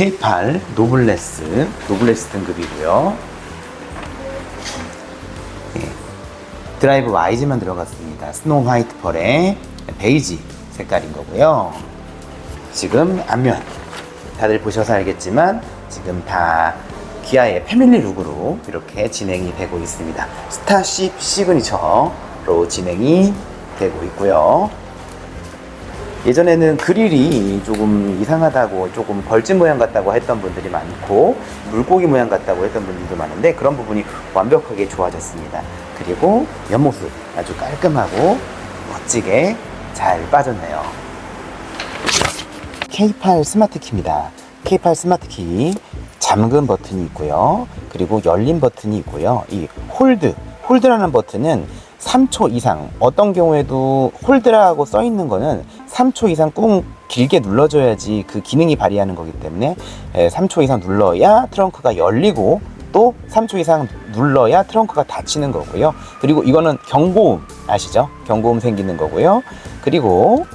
K8 노블레스, 노블레스 등급이고요. 예, 드라이브 와이즈만 들어갔습니다. 스노우 화이트 펄에 베이지 색깔인 거고요. 지금 앞면 다들 보셔서 알겠지만 지금 다 기아의 패밀리 룩으로 이렇게 진행이 되고 있습니다. 스타쉽 시그니처로 진행이 되고 있고요. 예전에는 그릴이 조금 이상하다고 조금 벌집 모양 같다고 했던 분들이 많고 물고기 모양 같다고 했던 분들도 많은데 그런 부분이 완벽하게 좋아졌습니다. 그리고 옆모습 아주 깔끔하고 멋지게 잘 빠졌네요. K8 스마트 키입니다. K8 스마트 키 잠금 버튼이 있고요. 그리고 열림 버튼이 있고요. 이 홀드, 홀드라는 버튼은 3초 이상, 어떤 경우에도 홀드라고 써 있는 거는 3초 이상 꾹 길게 눌러줘야지 그 기능이 발휘하는 거기 때문에 에, 3초 이상 눌러야 트렁크가 열리고 또 3초 이상 눌러야 트렁크가 닫히는 거고요. 그리고 이거는 경고음 아시죠? 경고음 생기는 거고요. 그리고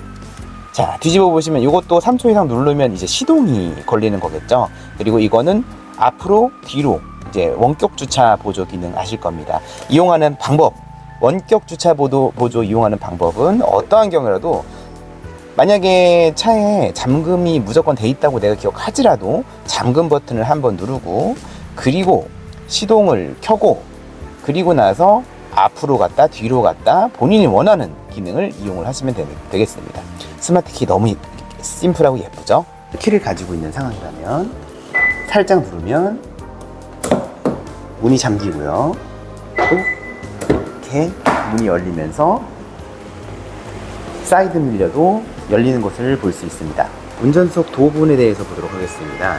자, 뒤집어 보시면 이것도 3초 이상 누르면 이제 시동이 걸리는 거겠죠. 그리고 이거는 앞으로 뒤로 이제 원격 주차 보조 기능 아실 겁니다. 이용하는 방법, 원격 주차 보도, 보조 이용하는 방법은 어떠한 경우라도 만약에 차에 잠금이 무조건 돼 있다고 내가 기억하지라도 잠금 버튼을 한번 누르고 그리고 시동을 켜고 그리고 나서 앞으로 갔다 뒤로 갔다 본인이 원하는 기능을 이용을 하시면 되, 되겠습니다. 스마트 키 너무 심플하고 예쁘죠? 키를 가지고 있는 상황이라면 살짝 누르면 문이 잠기고요. 또 이렇게 문이 열리면서 사이드 밀려도 열리는 것을 볼 수 있습니다. 운전석 도분에 대해서 보도록 하겠습니다.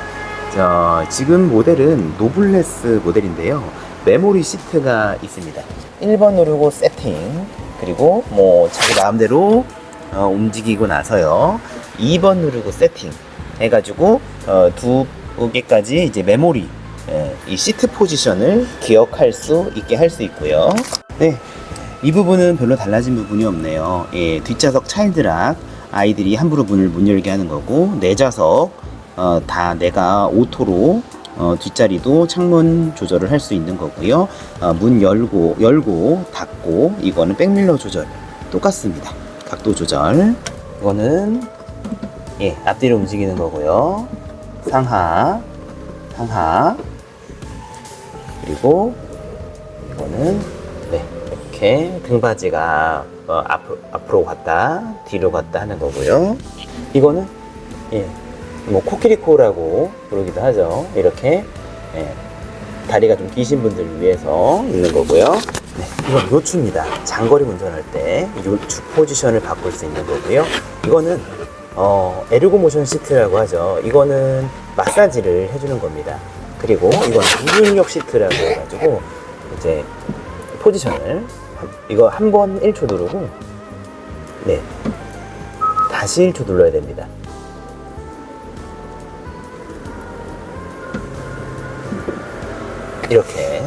저, 지금 모델은 노블레스 모델인데요. 메모리 시트가 있습니다. 1번 누르고 세팅, 그리고 뭐 자기 마음대로 어, 움직이고 나서요. 2번 누르고 세팅 해가지고 어, 두 개까지 이제 메모리 예, 이 시트 포지션을 기억할 수 있게 할 수 있고요. 네, 이 부분은 별로 달라진 부분이 없네요. 예, 뒷좌석 차일드락 아이들이 함부로 문을 못 열게 하는 거고 내좌석 어, 다 내가 오토로 어, 뒷자리도 창문 조절을 할 수 있는 거고요. 어, 문 열고 열고 닫고 이거는 백밀러 조절 똑같습니다. 각도 조절 이거는 예 앞뒤로 움직이는 거고요. 상하 상하 그리고 이거는 네 이렇게 등받이가 어, 앞으로, 앞으로 갔다 뒤로 갔다 하는 거고요. 이거는 예, 뭐 코끼리코라고 부르기도 하죠. 이렇게 예, 다리가 좀 기신 분들을 위해서 있는 거고요. 네, 이건 요추입니다. 장거리 운전할 때 요추 포지션을 바꿀 수 있는 거고요. 이거는 어, 에르고 모션 시트라고 하죠. 이거는 마사지를 해주는 겁니다. 그리고 이건 무중력 시트라고 해가지고 이제 포지션을 한- 이거 한 번 1초 누르고 네 다시 1초 눌러야 됩니다. 이렇게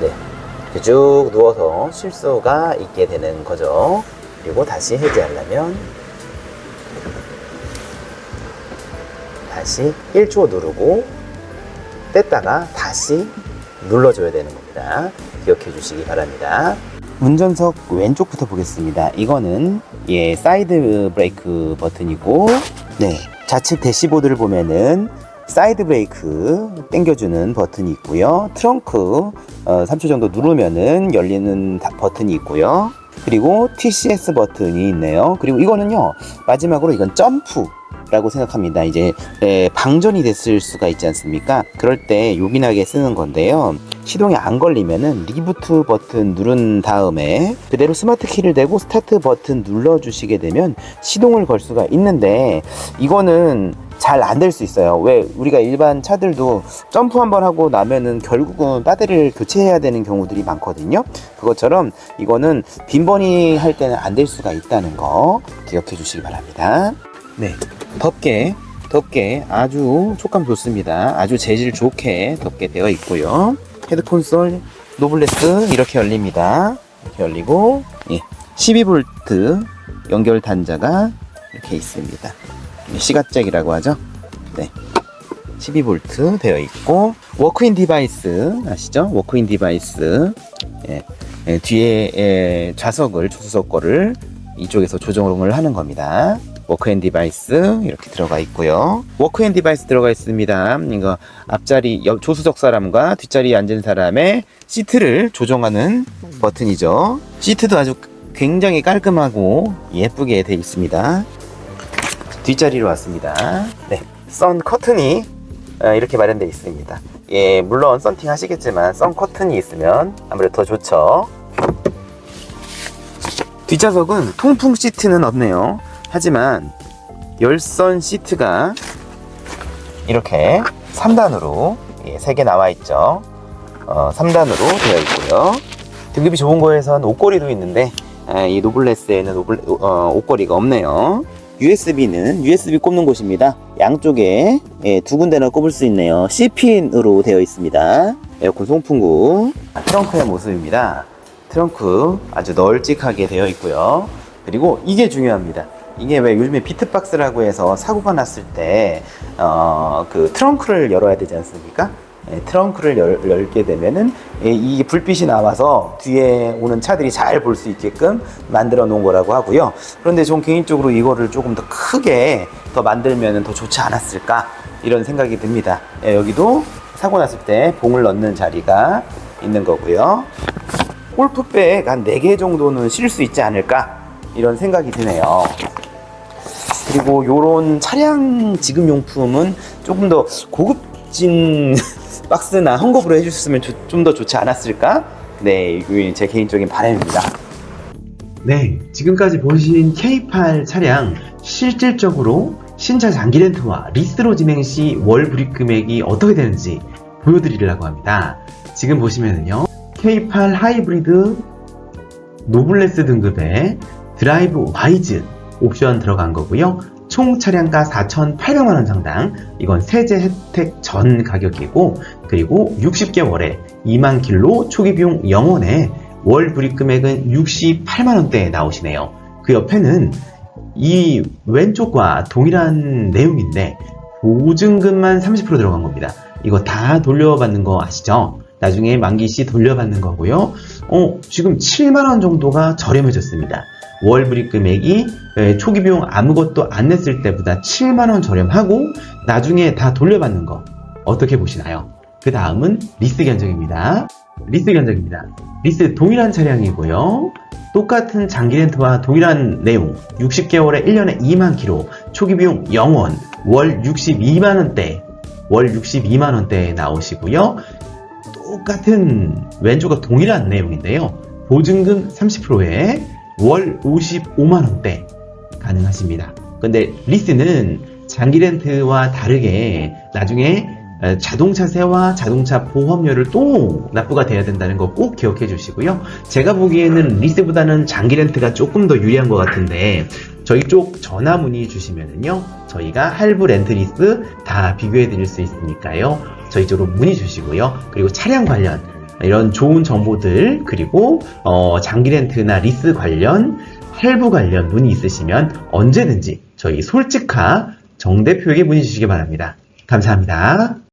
네 쭉 누워서 쉴 수가 있게 되는 거죠. 그리고 다시 해제하려면 다시 1초 누르고 뗐다가 다시 눌러줘야 되는 겁니다. 기억해 주시기 바랍니다. 운전석 왼쪽부터 보겠습니다. 이거는 예 사이드 브레이크 버튼이고 네 좌측 대시보드를 보면은 사이드 브레이크 당겨주는 버튼이 있고요. 트렁크 어, 3초 정도 누르면은 열리는 다- 버튼이 있고요. 그리고 TCS 버튼이 있네요. 그리고 이거는요 마지막으로 이건 점프 라고 생각합니다. 이제 에, 방전이 됐을 수가 있지 않습니까? 그럴 때 요긴하게 쓰는 건데요. 시동이 안 걸리면은 리부트 버튼 누른 다음에 그대로 스마트 키를 대고 스타트 버튼 눌러 주시게 되면 시동을 걸 수가 있는데 이거는 잘 안 될 수 있어요. 왜 우리가 일반 차들도 점프 한번 하고 나면은 결국은 배터리를 교체해야 되는 경우들이 많거든요. 그것처럼 이거는 빈번히 할 때는 안 될 수가 있다는 거 기억해 주시기 바랍니다. 네. 덮개, 덮개 아주 촉감 좋습니다. 아주 재질 좋게 덮개 되어 있고요. 헤드 콘솔 노블레스 이렇게 열립니다. 이렇게 열리고 예, 12V 연결 단자가 이렇게 있습니다. 시가잭이라고 하죠. 네. 12V 되어 있고 워크인 디바이스 아시죠? 워크인 디바이스 예, 예, 뒤에 예, 좌석을 조수석 거를 이쪽에서 조정을 하는 겁니다. 워크앤 디바이스 이렇게 들어가 있고요. 워크앤 디바이스 들어가 있습니다. 이거 앞자리 옆 조수석 사람과 뒷자리에 앉은 사람의 시트를 조정하는 버튼이죠. 시트도 아주 굉장히 깔끔하고 예쁘게 되어 있습니다. 뒷자리로 왔습니다. 네, 선 커튼이 어, 이렇게 마련되어 있습니다. 예, 물론 썬팅 하시겠지만 선 커튼이 있으면 아무래도 더 좋죠. 뒷좌석은 통풍 시트는 없네요. 하지만 열선 시트가 이렇게 3단으로 3개 나와 있죠. 어, 3단으로 되어 있고요. 등급이 좋은 거에선 옷걸이도 있는데 아, 이 노블레스에는 노블, 어, 옷걸이가 없네요. USB는 USB 꼽는 곳입니다. 양쪽에 예, 두 군데나 꼽을 수 있네요. C핀으로 되어 있습니다. 에어컨 송풍구 아, 트렁크의 모습입니다. 트렁크 아주 널찍하게 되어 있고요. 그리고 이게 중요합니다. 이게 왜 요즘에 비트박스라고 해서 사고가 났을 때, 어, 그 트렁크를 열어야 되지 않습니까? 예, 트렁크를 열, 열게 되면은 예, 이 불빛이 나와서 뒤에 오는 차들이 잘 볼 수 있게끔 만들어 놓은 거라고 하고요. 그런데 전 개인적으로 이거를 조금 더 크게 더 만들면 더 좋지 않았을까 이런 생각이 듭니다. 예, 여기도 사고 났을 때 봉을 넣는 자리가 있는 거고요. 골프백 한 4개 정도는 실 수 있지 않을까 이런 생각이 드네요. 그리고 요런 차량 지급 용품은 조금 더 고급진 박스나 헝겊으로 해주셨으면 좀 더 좋지 않았을까? 네, 이게 제 개인적인 바람입니다. 네, 지금까지 보신 K8 차량 실질적으로 신차 장기 렌트와 리스로 진행 시 월 불입 금액이 어떻게 되는지 보여드리려고 합니다. 지금 보시면은요, K8 하이브리드 노블레스 등급의 드라이브 와이즈 옵션 들어간 거고요. 총 차량가 4,800만 원 상당. 이건 세제 혜택 전 가격이고, 그리고 60개월에 2만 킬로 초기 비용 0원에 월 불입 금액은 68만 원대에 나오시네요. 그 옆에는 이 왼쪽과 동일한 내용인데, 보증금만 30% 들어간 겁니다. 이거 다 돌려받는 거 아시죠? 나중에 만기 시 돌려받는 거고요. 어, 지금 7만 원 정도가 저렴해졌습니다. 월 불입 금액이 에, 초기 비용 아무것도 안 냈을 때보다 7만원 저렴하고 나중에 다 돌려받는 거 어떻게 보시나요? 그 다음은 리스 견적입니다. 리스 견적입니다. 리스 동일한 차량이고요. 똑같은 장기 렌트와 동일한 내용 60개월에 1년에 2만 킬로 초기 비용 0원 월 62만원대 월 62만원대에 나오시고요. 똑같은 왼쪽과 동일한 내용인데요. 보증금 30%에 월 55만원대 가능하십니다. 근데 리스는 장기 렌트와 다르게 나중에 어, 자동차세와 자동차 보험료를 또 납부가 돼야 된다는 거 꼭 기억해 주시고요. 제가 보기에는 리스보다는 장기 렌트가 조금 더 유리한 것 같은데 저희 쪽 전화 문의 주시면은요 저희가 할부 렌트 리스 다 비교해 드릴 수 있으니까요 저희 쪽으로 문의 주시고요 그리고 차량 관련 이런 좋은 정보들 그리고 어, 장기 렌트나 리스 관련 할부 관련 문의 있으시면 언제든지 저희 솔직카 정 대표에게 문의 주시기 바랍니다. 감사합니다.